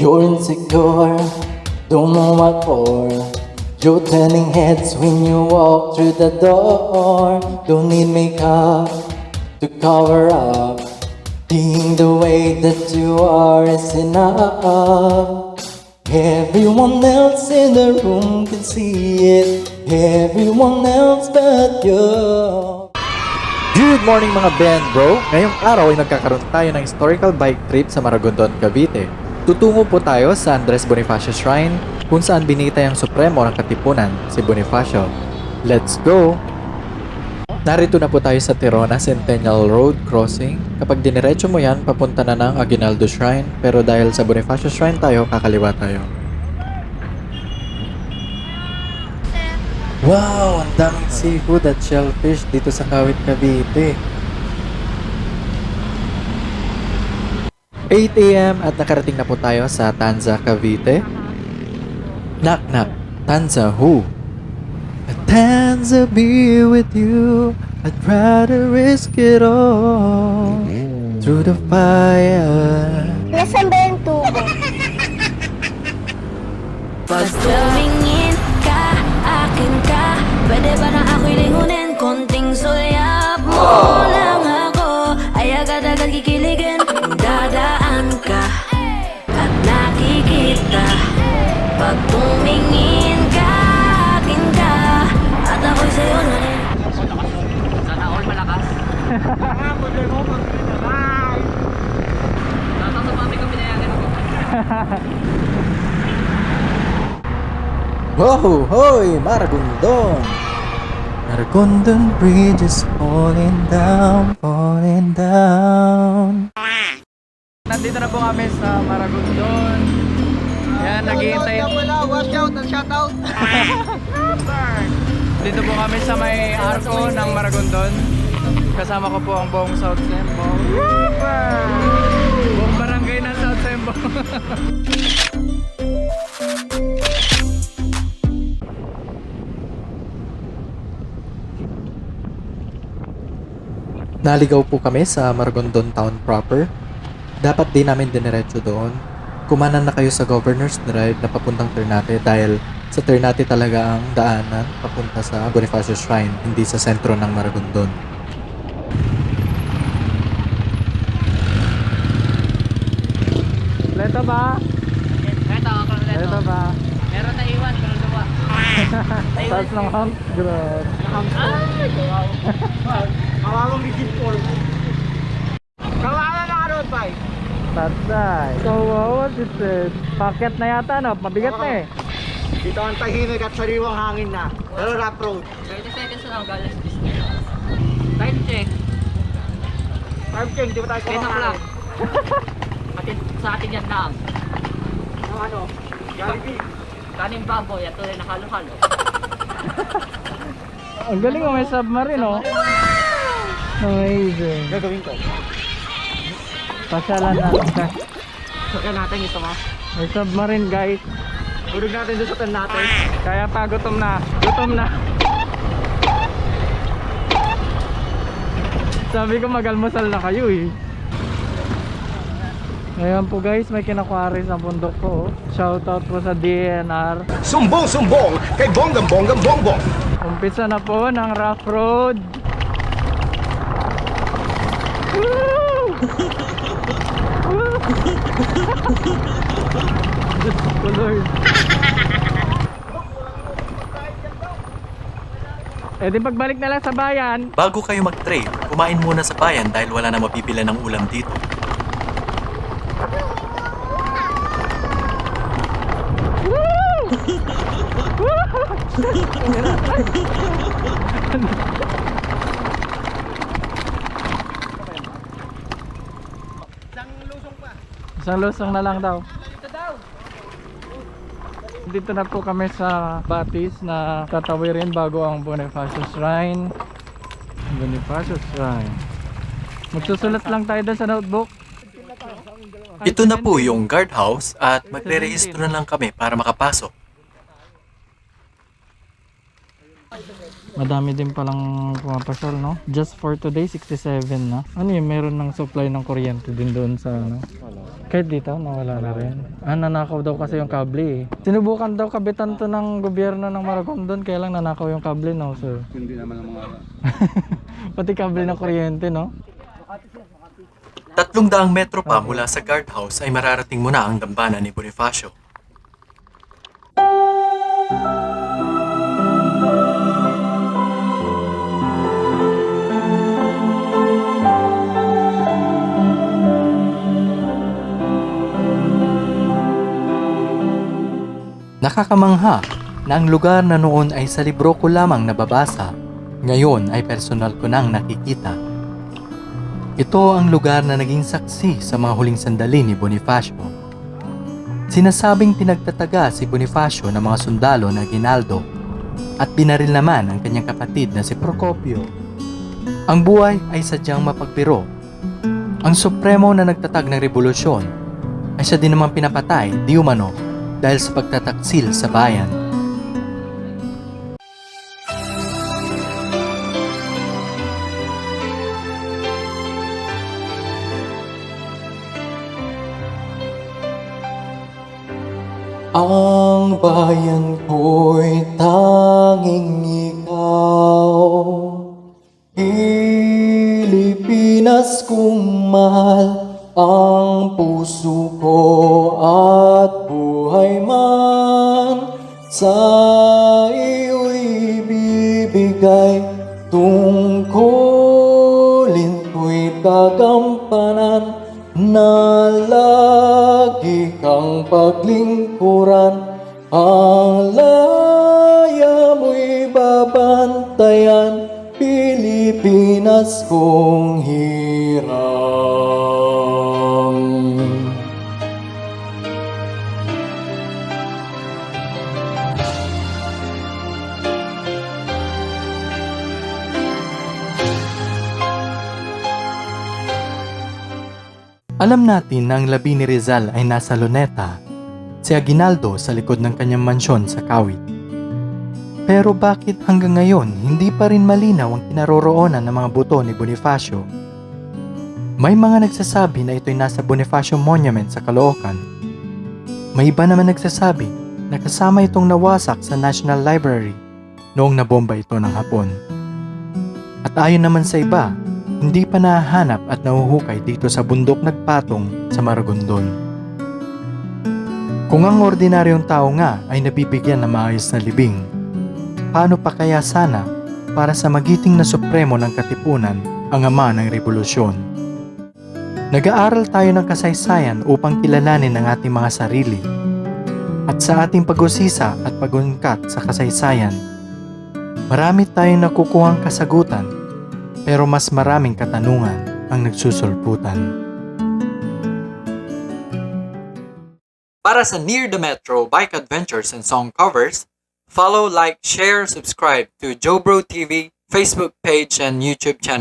You're insecure, don't know what for. You're turning heads when you walk through the door. Don't need makeup to cover up. Being the way that you are is enough. Everyone else in the room can see it. Everyone else but you. Good morning mga Ben Bro! Ngayong araw ay magkakaroon tayo ng historical bike trip sa Maragondon, Cavite. Tutungo po tayo sa Andres Bonifacio Shrine kung saan binitay ang supremo ng Katipunan, si Bonifacio. Let's go! Narito na po tayo sa Tirona Centennial Road Crossing. Kapag diniretso mo yan, papunta na ng Aguinaldo Shrine. Pero dahil sa Bonifacio Shrine tayo, kakaliwa tayo. Wow! Ang daming seafood at shellfish dito sa Kawit, Cavite. 8 a.m. at nakarating na po tayo sa Tanza, Cavite. Knock knock, Tanza who? A Tanza be with you, I'd rather risk it all through the fire. Wow! Hoy! Maragondon! Maragondon Bridge is falling down, falling down. Nandito na po kami sa Maragondon. Yan, naghihintay. Watch out, ang shout out. Dito po kami sa may arko ng Maragondon. Kasama ko po ang buong South ng South Sembo. Naligaw po kami sa Maragondon Town proper. Dapat di namin diniretso doon. Kumanan na kayo sa Governor's Drive na papuntang Ternate dahil sa Ternate talaga ang daanan papunta sa Bonifacio Shrine, hindi sa sentro ng Maragondon. Ba? Ito, ako lang Leto ba? Meron na iwan, pero luwa. Taas ng hump. Grabe. Kawawang digit for. Kawawa na road bike. Tatsay. Kawawa si Ted. Paket na yata no? Mabigat na eh. Dito ang tahimik at sariwang hangin na. Pero rough road. 30 seconds na lang galas Disney. Time check. Farm King, di ba tayo 10 o'clock. Atin, sa atin yan lang. Ang ano? Jollibee. Kanin baboy at tuloy na halo-halo. Ang galing mo may submarine oh. Amazing. Gagawin ko. Pasyalan natin. Sakyan natin ito ma. May submarine guys. Tulog natin doon sa tan natin. Kaya pa gutom na. Gutom na. Sabi ko magalmusal na kayo eh. Ngayon po guys, may kinakwari sa bundok ko. oh. Shoutout po sa DNR. Sumbong-sumbong kay Bonggang-Bonggang Bongbong. Umpisa na po ng rough road. Woo! Woo! Diyos ko Lord. Eh di pagbalik na lang sa bayan. Bago kayo mag-trade, kumain muna sa bayan dahil wala na mapipila ng ulam dito. Isang lusong na lang daw. Dito na po kami sa Batis na tatawirin bago ang Bonifacio Shrine. Bonifacio Shrine. Magsusulat lang tayo sa notebook. Ito na po yung guardhouse at magre-rehistro na lang kami para makapasok. Madami din palang pumapasyal, no? Just for today, 67 na. Ano yun, meron ng supply ng kuryente din doon sa ano? Kahit dito, nawala na rin. Ah, nanakaw daw kasi yung kable eh. Sinubukan daw kabitan to ng gobyerno ng Maragondon, kaya lang nanakaw yung kable, no, sir? Hindi naman ang mga... Pati kable ng kuryente, no? Tatlong daang metro pa mula sa guardhouse ay mararating mo na ang dambana ni Bonifacio. Nakakamangha na ang lugar na noon ay sa libro ko lamang nababasa, ngayon ay personal ko nang nakikita. Ito ang lugar na naging saksi sa mga huling sandali ni Bonifacio. Sinasabing pinagtataga si Bonifacio ng mga sundalo na Ginaldo at binaril naman ang kanyang kapatid na si Procopio. Ang buhay ay sadyang mapagbiro. Ang supremo na nagtatag ng revolusyon ay siya din naman pinapatay di umano dahil sa pagtataksil sa bayan. Ang bayan ko'y tanging ikaw. Pilipinas kong mahal Ang puso ko at buhay man Sa iyo'y bibigay Tungkulin ko'y gagampanan na lagi kang paglingkuran ang laya mo'y babantayan Pilipinas kong hiram. Alam natin na ang labi ni Rizal ay nasa Luneta, si Aguinaldo sa likod ng kanyang mansyon sa Kawit. Pero bakit hanggang ngayon hindi pa rin malinaw ang kinaroroonan ng mga buto ni Bonifacio? May mga nagsasabi na ito'y nasa Bonifacio Monument sa Caloocan. May iba naman nagsasabi na kasama itong nawasak sa National Library noong nabomba ito ng Hapon. At ayon naman sa iba, hindi pa nahahanap at nahuhukay dito sa bundok nagpatong sa Maragondon. Kung ang ordinaryong tao nga ay nabibigyan ng maayos na libing, paano pa kaya sana para sa magiting na supremo ng katipunan ang ama ng revolusyon? Nag-aaral tayo ng kasaysayan upang kilalanin ang ating mga sarili. At sa ating pag-usisa at pag-ungkat sa kasaysayan, marami tayong nakukuhang kasagutan pero mas maraming katanungan ang nagsusulputan. Para sa Near the Metro Bike Adventures and Song Covers, follow, like, share, subscribe to Joe Bro TV Facebook page and YouTube channel.